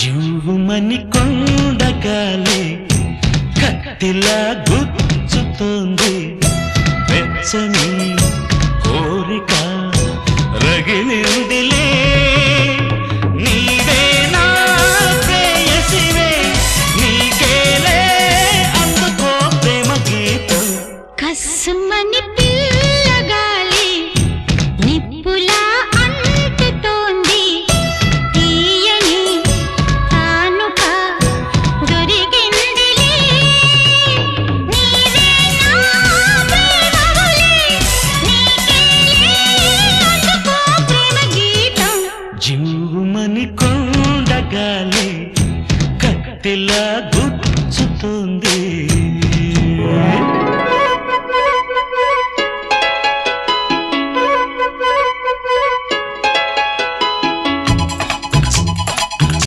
జువ్వుమని కొండగాలి కత్తిలా గుచ్చుతుంది. వెచ్చని కోరిక రగిలిందిలే జీవుమని కొండగాలి కట్టెలా గుచ్చుతుంది.